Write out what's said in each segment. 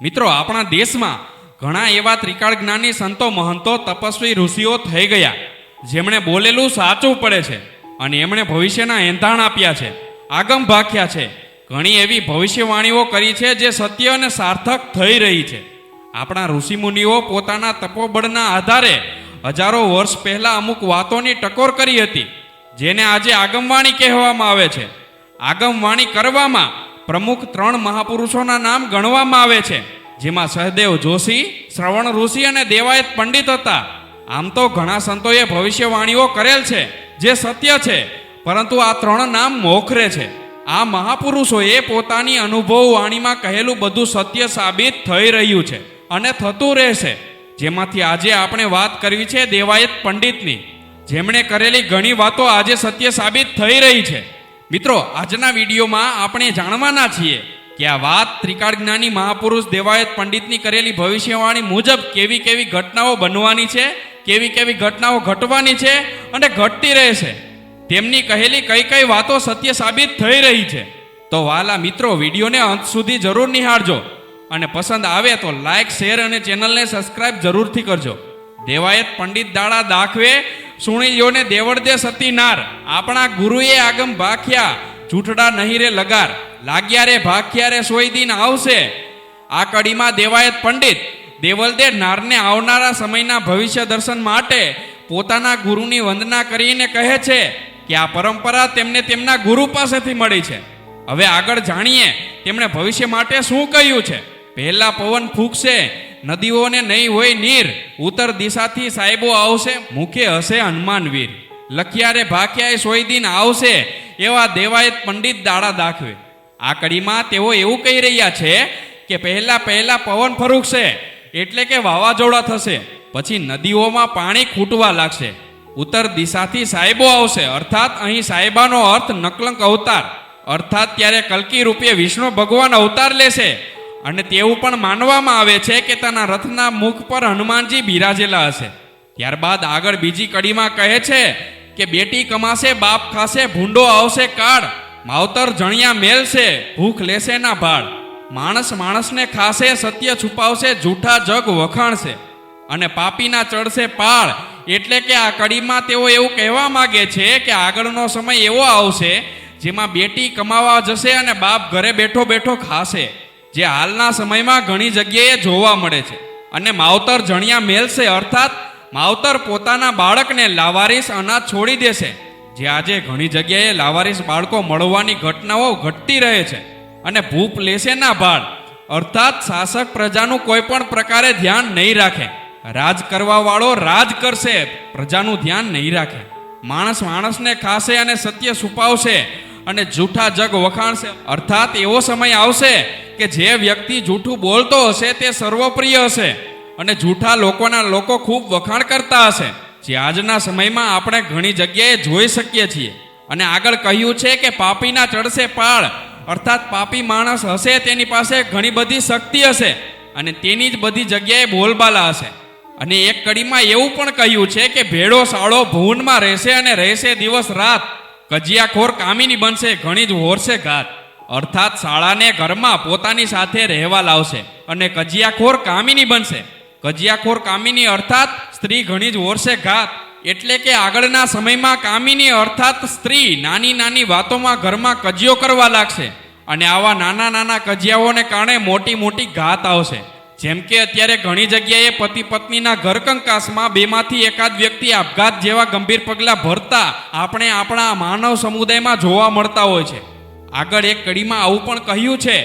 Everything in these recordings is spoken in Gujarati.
મિત્રો, આપણા દેશમાં ઘણા એવા ત્રિકાળ જ્ઞાની સંતો, મહંતો, તપસ્વી, ઋષિઓ થઈ ગયા. જેમણે બોલેલું સાચું પડે છે અને એમણે ભવિષ્યના એંધાણ આપ્યા છે, આગમ ભાખ્યા છે. ઘણી એવી ભવિષ્યવાણીઓ કરી છે જે સત્ય અને સાર્થક થઈ રહી છે. આપણા ઋષિમુનિઓ પોતાના તપોબળના આધારે હજારો વર્ષ પહેલા અમુક વાતોની ટકોર કરી હતી, જેને આજે આગમવાણી કહેવામાં આવે છે. આગમવાણી કરવામાં પ્રમુખ ત્રણ મહાપુરુષોના નામ ગણવામાં આવે છે. જેમાં સહદેવ જોશી, શ્રવણ ઋષિ અને દેવાયત પંડિત હતા. આમ તો ઘણા સંતોએ ભવિષ્યવાણીઓ કરેલ છે, જે સત્ય છે, પરંતુ આ ત્રણ નામ મોખરે છે. આ મહાપુરુષોએ પોતાની અનુભવ વાણીમાં કહેલું બધું સત્ય સાબિત થઈ રહ્યું છે અને થતું રહેશે. જેમાંથી આજે આપણે વાત કરવી છે દેવાયત પંડિતની. જેમણે કરેલી ઘણી વાતો આજે સત્ય સાબિત થઈ રહી છે. મિત્રો, આજના વિડીયોમાં આપણે જાણવાના છીએ કે આ વાત ત્રિકાળ જ્ઞાની મહાપુરુષ દેવાયત પંડિતની કરેલી ભવિષ્યવાણી મુજબ કેવી કેવી ઘટનાઓ બનવાની છે, કેવી કેવી ઘટનાઓ ઘટવાની છે અને ઘટતી રહેશે. તેમની કહેલી કઈ કઈ વાતો સત્ય સાબિત થઈ રહી છે. તો વાલા મિત્રો, વિડીયોને અંત સુધી જરૂર નિહાળજો અને પસંદ આવે તો લાઈક શેર અને ચેનલને સબસ્ક્રાઇબ જરૂરથી કરજો. દેવાયત પંડિત દાડા દાખવે સુણીયોને દેવળદે સતી નાર. આપણા ગુરુએ આગમ ભાખ્યા, જૂઠડા નહીં રે લગાર. લાગ્યા રે ભાખ્યા રે સોય દિન આવશે. આ કડીમાં દેવાયત પંડિત દેવલદે નારને આવનારા સમયના ભવિષ્ય દર્શન માટે પોતાના ગુરુની વંદના કરીને કહે છે કે આ પરંપરા તેમને તેમના ગુરુ પાસેથી મળી છે. હવે આગળ જાણીએ તેમણે ભવિષ્ય માટે શું કહ્યું છે. પહેલા પવન ફૂંકશે નદીઓને નહીં હોય નીર. ઉત્તર દિશાથી સાહેબો આવશે, મુખે હશે હનુમાનવીર લખિયારે ભાખ્યાએ સોય દિન આવશે, એવા દેવાયત પંડિત દાડા દાખવે. આ કડીમાં તેઓ એવું કહી રહ્યા છે કે પહેલા પહેલા પવન ફરૂકશે, એટલે કે વાવાઝોડા થશે. પછી નદીઓમાં પાણી ખૂટવા લાગશે. ઉત્તર દિશાથી સાહેબો આવશે, અર્થાત અહીં સાહેબાનો અર્થ નકલંક અવતાર. અર્થાત ત્યારે કલ્કી રૂપે વિષ્ણુ ભગવાન અવતાર લેશે. અને તેવું પણ માનવામાં આવે છે કે તેના રથના મુખ પર હનુમાનજી બિરાજેલા હશે. ત્યારબાદ આગળ બીજી કડીમાં કહે છે કે, બેટી કમાશે, બાપ ખાશે, ભૂંડો આવશે કાળ માવતર જણિયા મેલશે, ભૂખ લેશે ના ભાળ. માણસ માણસને ખાશે, સત્ય છુપાવશે, જૂઠા જગ વખાણશે. અને પાપીના ચડશે પાળ. એટલે કે આ કડીમાં તેઓ એવું કહેવા માગે છે કે, આગળનો સમય એવો આવશે, જેમાં બેટી કમાવા જશે અને બાપ ઘરે બેઠો બેઠો ખાશે. જે હાલના સમયમાં ઘણી જગ્યાએ જોવા મળે છે. અને માવતર જણિયા મેલશે અર્થાત માવતર પોતાના બાળકને લાવારીસ અનાજ છોડી દેશે. જે આજે ઘણી જગ્યાએ લાવારીસ બાળકો મળવાની ઘટનાઓ ઘટતી રહે છે. અને ભૂપ લેશે ના ભાળ. અર્થાત શાસક પ્રજાનું કોઈ પણ પ્રકારે ધ્યાન નહીં રાખે. રાજ કરવા વાળો રાજ કરશે, પ્રજાનું ધ્યાન નહીં રાખે. માણસ માણસને ખાશે અને સત્ય છુપાવશે. અને જૂઠા જગ વખાણશે. અર્થાત એવો સમય આવશે કે જે વ્યક્તિ જૂઠું બોલતો હશે તે સર્વપ્રિય હશે. અને જૂઠા લોકોના લોકો ખૂબ વખાણ કરતા હશે. જે આજના સમયમાં આપણે ઘણી જગ્યાએ જોઈ શકીએ છીએ. અને આગળ કહ્યું છે કે પાપીના ચડશે પાળ. અર્થાત પાપી માણસ હશે તેની પાસે ઘણી બધી શક્તિ હશે. અને તેની જ બધી જગ્યાએ બોલબાલા હશે. અને એક કડીમાં એવું પણ કહ્યું છે કે ભેડો સાળો ભુવનમાં રહેશે અને રહેશે દિવસ રાત. કજિયાખોર કામીની બનશે, ઘણી જ હોરશે ઘાત. અર્થાત શાળાને ઘરમાં પોતાની સાથે રહેવા લાવશે અને કજિયાખોર કામિની બનશે. કજિયાખોર કામિની અર્થાત સ્ત્રી ઘણી જ હોરશે ઘાત. એટલે કે આગળના સમયમાં કામિની અર્થાત સ્ત્રી નાની નાની વાતોમાં ઘરમાં કજિયો કરવા લાગશે અને આવા નાના નાના કજિયાઓને કારણે મોટી મોટી ઘાત આવશે. જેમ કે અત્યારે ઘણી જગ્યાએ પતિ પત્નીના ઘર કંકાસમાં બેમાંથી એકાદ વ્યક્તિ આપઘાત જેવા ગંભીર પગલાં ભરતા આપણે આપણા માનવ સમુદાયમાં જોવા મળતા હોય છે. આગળ એક કડીમાં આવું પણ કહ્યું છે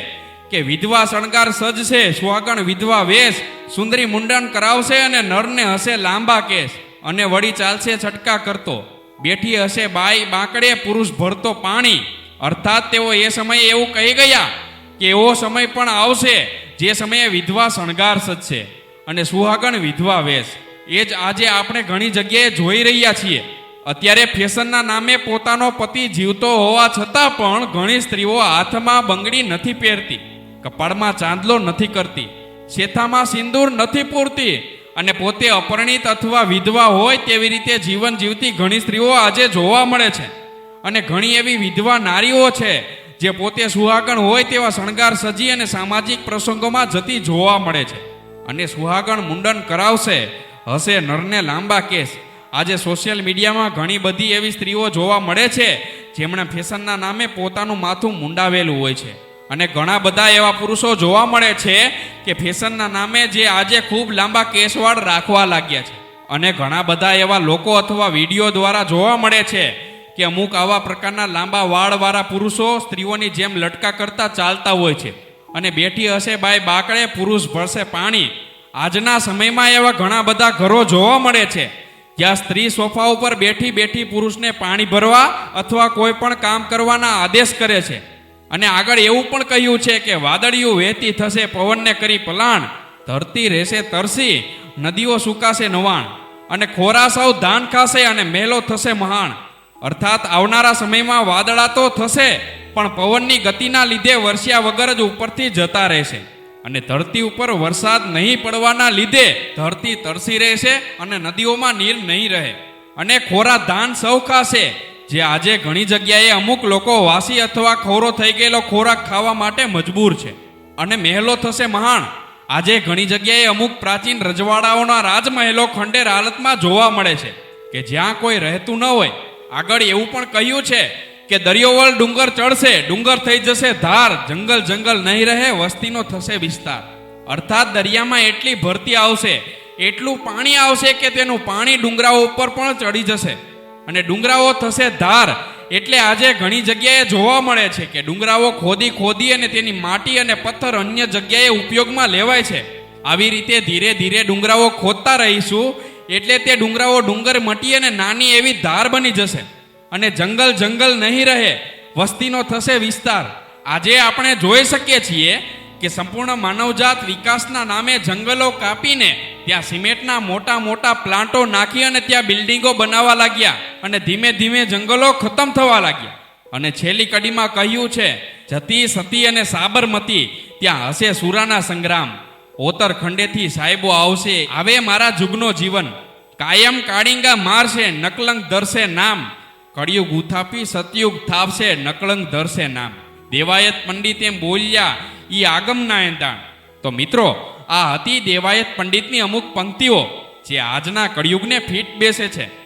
કે વિધવા શણગાર સજશે સુહાગણ વિધવા વેશ, સુંદરી મુંડન કરાવશે અને નરને હશે લાંબા કેસ અને વળી ચાલશે છટકા કરતો. બેઠી હશે બાઈ બાંકડે, પુરુષ ભરતો પાણી. અર્થાત તેઓ એ સમયે એવું કહી ગયા કે એવો સમય પણ આવશે જે સમયે વિધવા શણગાર સજશે અને સુહાગણ વિધવા વેશ. એ જ આજે આપણે ઘણી જગ્યાએ જોઈ રહ્યા છીએ. અત્યારે ફેશનના નામે પોતાનો પતિ જીવતો હોવા છતાં પણ ઘણી સ્ત્રીઓ હાથમાં બંગડી નથી પહેરતી, કપાળમાં ચાંદલો નથી કરતી, શેથામાં સિંદૂર નથી પૂરતી અને પોતે અપરિણિત અથવા વિધવા હોય તેવી રીતે જીવન જીવતી ઘણી સ્ત્રીઓ આજે જોવા મળે છે. અને ઘણી એવી વિધવા નારીઓ છે જે પોતે સુહાગણ હોય તેવા શણગાર સજી અને સામાજિક પ્રસંગોમાં જતી જોવા મળે છે. અને સુહાગણ મુંડન કરાવશે, હશે નરને લાંબા કેસ. આજે સોશિયલ મીડિયામાં ઘણી બધી એવી સ્ત્રીઓ જોવા મળે છે, જેમણે ફેશનના નામે પોતાનું માથું મુંડાવેલું હોય છે. અને ઘણા બધા એવા પુરુષો જોવા મળે છે કે ફેશનના નામે જે આજે ખૂબ લાંબા કેસવાળ રાખવા લાગ્યા છે. અને ઘણા બધા એવા લોકો અથવા વીડિયો દ્વારા જોવા મળે છે કે અમુક આવા પ્રકારના લાંબા વાળવાળા પુરુષો સ્ત્રીઓની જેમ લટકા કરતા ચાલતા હોય છે. અને બેઠી હશે બાય બાકડે પુરુષ ભરશે પાણી. આજના સમયમાં એવા ઘણા બધા ઘરો જોવા મળે છે. જ્યાં સ્ત્રી સોફા ઉપર બેઠી બેઠી પુરુષને પાણી ભરવા અથવા કોઈ પણ કામ કરવાના આદેશ કરે છે. અને આગળ એવું પણ કહ્યું છે કે વાદળિયું વહેતી થશે, પવનને કરી પલાણ, ધરતી રહેશે તરસી, નદીઓ સુકાશે નવાણ, અને ખોરા સૌ ધાન ખાશે અને મહેલો થશે મહાણ. અર્થાત આવનારા સમયમાં વાદળા તો થશે, પણ પવનની ગતિના લીધે વરસ્યા વગર જ ઉપરથી જતા રહેશે. અને ધરતી ઉપર વરસાદ નહીં પડવાના લીધે ધરતી તરસી રહેશે અને નદીઓમાં નીર નહીં રહે. અને ખોરા ધાન સૌકાશે જે આજે ઘણી જગ્યાએ અમુક લોકો વાસી અથવા ખોરો થઈ ગયેલો ખોરાક ખાવા માટે મજબૂર છે. અને મહેલો થશે મહાણ આજે ઘણી જગ્યાએ અમુક પ્રાચીન રજવાડાઓના રાજમહેલો ખંડેર હાલતમાં જોવા મળે છે કે જ્યાં કોઈ રહેતું ન હોય. આગળ એવું પણ કહ્યું છે કે દરિયોવળ ડુંગર ચડશે, ડુંગર થઈ જશે, ધાર, જંગલ જંગલ નહીં રહે, વસ્તીનો થશે વિસ્તાર. અર્થાત દરિયામાં એટલી ભરતી આવશે, એટલું પાણી આવશે કે તેનું પાણી ડુંગરાઓ ઉપર પણ ચડી જશે. અને ડુંગરાઓ થશે ધાર, એટલે આજે ઘણી જગ્યાએ જોવા મળે છે કે ડુંગરાઓ ખોદી ખોદી અને તેની માટી અને પથ્થર અન્ય જગ્યાએ ઉપયોગમાં લેવાય છે. આવી રીતે ધીરે ધીરે ડુંગરાઓ ખોદતા રહીશું, એટલે તે ડુંગરાઓ ડુંગર મટી અને નાની એવી ધાર બની જશે. અને જંગલ જંગલ નહીં રહે, વસ્તીનો થશે વિસ્તાર. આજે આપણે જોઈ શકીએ છીએ કે સંપૂર્ણ માનવજાત વિકાસના નામે જંગલો કાપીને ત્યાં સિમેન્ટના મોટા મોટા પ્લાન્ટો નાખી અને ત્યાં બિલ્ડિંગો બનાવવા લાગ્યા અને ધીમે ધીમે જંગલો ખતમ થવા લાગ્યા. અને છેલ્લી કડીમાં કહ્યું છે, જતી, સતી અને સાબરમતી ત્યાં હશે સુરાના સંગ્રામ. ઓતર સાહેબો આવશે. આવે મારા જુગનો જીવન. કાયમ કાળિંગા મારશે નકલંક ધરશે નામ. કળિયુગ ઉથાપી, સતયુગ થાપશે, નકળંગ ધરશે નામ. દેવાયત પંડિત એમ બોલ્યા, ઈ આગમના એંધાણ. તો મિત્રો, આ હતી દેવાયત પંડિતની અમુક પંક્તિઓ, જે આજના કળિયુગને ફીટ બેસે છે.